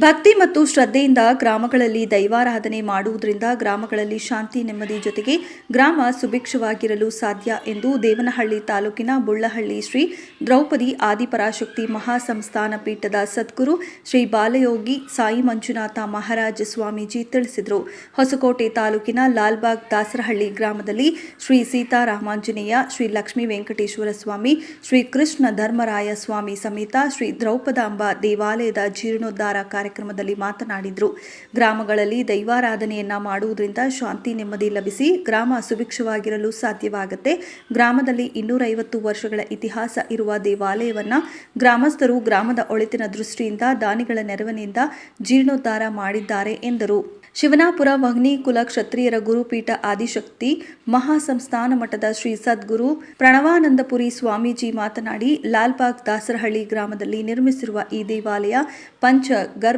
ಭಕ್ತಿ ಮತ್ತು ಶ್ರದ್ಧೆಯಿಂದ ಗ್ರಾಮಗಳಲ್ಲಿ ದೈವಾರಾಧನೆ ಮಾಡುವುದರಿಂದ ಗ್ರಾಮಗಳಲ್ಲಿ ಶಾಂತಿ ನೆಮ್ಮದಿ ಜೊತೆಗೆ ಗ್ರಾಮ ಸುಭಿಕ್ಷವಾಗಿರಲು ಸಾಧ್ಯ ಎಂದು ದೇವನಹಳ್ಳಿ ತಾಲೂಕಿನ ಬುಳ್ಳಹಳ್ಳಿ ಶ್ರೀ ದ್ರೌಪದಿ ಆದಿಪರಾಶಕ್ತಿ ಮಹಾಸಂಸ್ಥಾನ ಪೀಠದ ಸದ್ಗುರು ಶ್ರೀ ಬಾಲಯೋಗಿ ಸಾಯಿ ಮಂಜುನಾಥ ಮಹಾರಾಜ ಸ್ವಾಮೀಜಿ ತಿಳಿಸಿದರು. ಹೊಸಕೋಟೆ ತಾಲೂಕಿನ ಲಾಲ್ಬಾಗ್ ದಾಸರಹಳ್ಳಿ ಗ್ರಾಮದಲ್ಲಿ ಶ್ರೀ ಸೀತಾರಾಮಾಂಜನೇಯ, ಶ್ರೀ ಲಕ್ಷ್ಮೀ ವೆಂಕಟೇಶ್ವರ ಸ್ವಾಮಿ, ಶ್ರೀ ಕೃಷ್ಣ ಧರ್ಮರಾಯ ಸ್ವಾಮಿ ಸಮೇತ ಶ್ರೀ ದ್ರೌಪದಾಂಬ ದೇವಾಲಯದ ಜೀರ್ಣೋದ್ಧಾರ ಕಾರ್ಯಕ್ರಮದಲ್ಲಿ ಮಾತನಾಡಿದರು. ಗ್ರಾಮಗಳಲ್ಲಿ ದೈವಾರಾಧನೆಯನ್ನ ಮಾಡುವುದರಿಂದ ಶಾಂತಿ ನೆಮ್ಮದಿ ಲಭಿಸಿ ಗ್ರಾಮ ಸುಭಿಕ್ಷವಾಗಿರಲು ಸಾಧ್ಯವಾಗುತ್ತೆ. ಗ್ರಾಮದಲ್ಲಿ ಇನ್ನೂರೈವತ್ತು ವರ್ಷಗಳ ಇತಿಹಾಸ ಇರುವ ದೇವಾಲಯವನ್ನ ಗ್ರಾಮಸ್ಥರು ಗ್ರಾಮದ ಒಳಿತಿನ ದೃಷ್ಟಿಯಿಂದ, ದಾನಿಗಳ ನೆರವಿನಿಂದ ಜೀರ್ಣೋದ್ಧಾರ ಮಾಡಿದ್ದಾರೆ ಎಂದರು. ಶಿವನಾಪುರ ವಹ್ನಿ ಕುಲ ಕ್ಷತ್ರಿಯರ ಗುರುಪೀಠ ಆದಿಶಕ್ತಿ ಮಹಾಸಂಸ್ಥಾನ ಮಠದ ಶ್ರೀ ಸದ್ಗುರು ಪ್ರಣವಾನಂದಪುರಿ ಸ್ವಾಮೀಜಿ ಮಾತನಾಡಿ, ಲಾಲ್ಬಾಗ್ ದಾಸರಹಳ್ಳಿ ಗ್ರಾಮದಲ್ಲಿ ನಿರ್ಮಿಸಿರುವ ಈ ದೇವಾಲಯ ಪಂಚ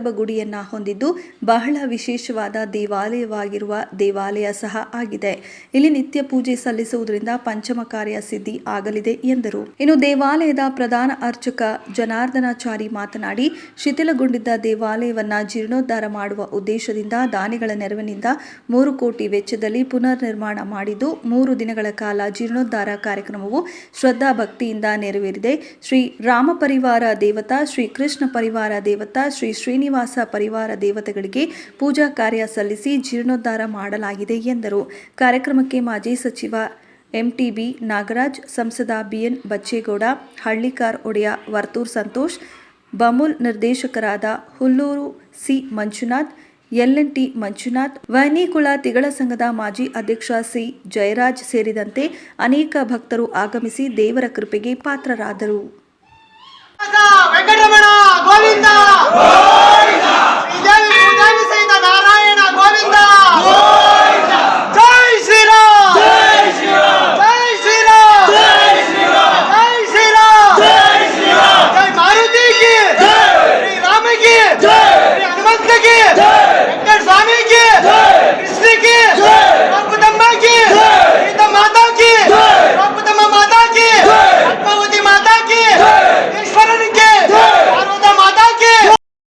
ಗರ್ಭಗುಡಿಯನ್ನ ಹೊಂದಿದ್ದು ಬಹಳ ವಿಶೇಷವಾದ ದೇವಾಲಯವಾಗಿರುವ ದೇವಾಲಯ ಸಹ ಆಗಿದೆ. ಇಲ್ಲಿ ನಿತ್ಯ ಪೂಜೆ ಸಲ್ಲಿಸುವುದರಿಂದ ಪಂಚಮ ಕಾರ್ಯ ಸಿದ್ಧಿ ಆಗಲಿದೆ ಎಂದರು. ಇನ್ನು ದೇವಾಲಯದ ಪ್ರಧಾನ ಅರ್ಚಕ ಜನಾರ್ದನಾಚಾರಿ ಮಾತನಾಡಿ, ಶಿಥಿಲಗೊಂಡಿದ್ದ ದೇವಾಲಯವನ್ನ ಜೀರ್ಣೋದ್ಧಾರ ಮಾಡುವ ಉದ್ದೇಶದಿಂದ ದಾನಿಗಳ ನೆರವಿನಿಂದ ಮೂರು ಕೋಟಿ ವೆಚ್ಚದಲ್ಲಿ ಪುನರ್ ನಿರ್ಮಾಣ ಮಾಡಿದ್ದು, ಮೂರು ದಿನಗಳ ಕಾಲ ಜೀರ್ಣೋದ್ಧಾರ ಕಾರ್ಯಕ್ರಮವು ಶ್ರದ್ಧಾ ಭಕ್ತಿಯಿಂದ ನೆರವೇರಿದೆ. ಶ್ರೀ ರಾಮ ಪರಿವಾರ ದೇವತಾ ಶ್ರೀ ಕೃಷ್ಣ ಪರಿವಾರ ದೇವತಾ, ಶ್ರೀ ಶ್ರೀನಿವಾಸ ಪರಿವಾರ ದೇವತೆಗಳಿಗೆ ಪೂಜಾ ಕಾರ್ಯ ಸಲ್ಲಿಸಿ ಜೀರ್ಣೋದ್ಧಾರ ಮಾಡಲಾಗಿದೆ ಎಂದರು. ಕಾರ್ಯಕ್ರಮಕ್ಕೆ ಮಾಜಿ ಸಚಿವ ಎಂಟಿಬಿ ನಾಗರಾಜ್, ಸಂಸದ ಬಿಎನ್ ಬಚ್ಚೇಗೌಡ, ಹಳ್ಳಿಕಾರ್ ಒಡೆಯ ವರ್ತೂರ್ ಸಂತೋಷ್, ಬಮುಲ್ ನಿರ್ದೇಶಕರಾದ ಹುಲ್ಲೂರು ಸಿ ಮಂಜುನಾಥ್, ಎಲ್ಎನ್ಟಿ ಮಂಜುನಾಥ್, ವೈನಿಕುಳ ತಿಗಳ ಸಂಘದ ಮಾಜಿ ಅಧ್ಯಕ್ಷ ಸಿ ಜಯರಾಜ್ ಸೇರಿದಂತೆ ಅನೇಕ ಭಕ್ತರು ಆಗಮಿಸಿ ದೇವರ ಕೃಪೆಗೆ ಪಾತ್ರರಾದರು.